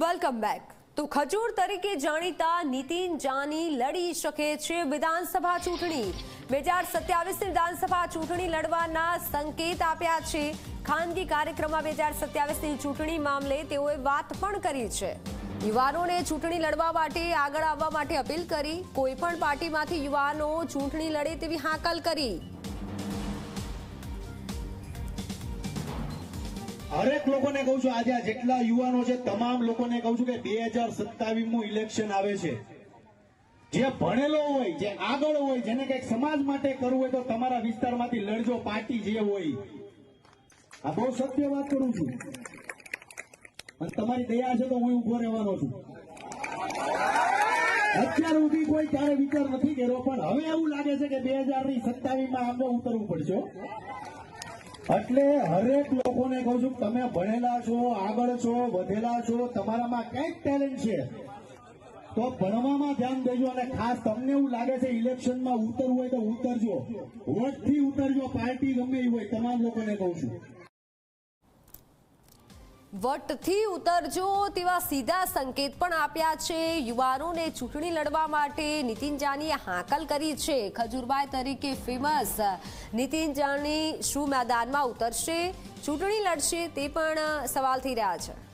Welcome back તો ખજૂર તરીકે જાણીતા નીતિન જાની લડી શકે છે વિધાનસભા ચૂંટણી. બે હજાર સત્યાવીસની વિધાનસભા ચૂંટણી લડવાના સંકેત આપ્યા છે. ખાનગી કાર્યક્રમમાં બે હજાર સત્યાવીસની ચૂંટણી મામલે તેઓએ વાત પણ કરી છે. યુવાનોને ચૂંટણી લડવા માટે આગળ આવવા માટે અપીલ કરી. કોઈ પણ પાર્ટીમાંથી યુવાનો ચૂંટણી લડે તેવી હાકલ કરી. હરેક લોકોને કહું છું, આજે જેટલા યુવાનો છે, તમામ લોકોને કહું છું કે બે હજાર સત્તાવીસમું ઇલેક્શન આવે છે. જે ભણેલો હોય, જે આગળ હોય, જેને કંઈક સમાજ માટે કરવું હોય, તો તમારા વિસ્તારમાંથી લડજો, પાર્ટી જે હોય. આ બહુ સત્ય વાત કરું છું. અને તમારી દયા છે તો હું ઊભો રહેવાનો છું. અત્યાર સુધી કોઈ ક્યારે વિચાર નથી કર્યો, પણ હવે એવું લાગે છે કે બે હજારની સત્તાવીસમાં આમને ઉતરવું પડશે. એટલે હરેક લોકોને કહું છું, તમે ભણેલા છો, આગળ છો, વધેલા છો, તમારામાં કંઈક ટેલેન્ટ છે? તો ભણવામાં ધ્યાન દેજો અને ખાસ તમને એવું લાગે છે ઇલેક્શનમાં ઉતરવું હોય તો ઉતરજો. વોટથી ઉતરજો, પાર્ટી ગમે એ હોય, તમામ લોકોને કહું છું. વટથી ઉતરજો તેવા સીધા સંકેત પણ આપ્યા છે. યુવાનોને ચૂંટણી લડવા માટે નીતિન જાનીએ હાંકલ કરી છે. ખજૂરબાઈ તરીકે ફેમસ નીતિન જાની શું મેદાનમાં ઉતરશે? ચૂંટણી લડશે તે પણ સવાલ થઈ રહ્યા છે.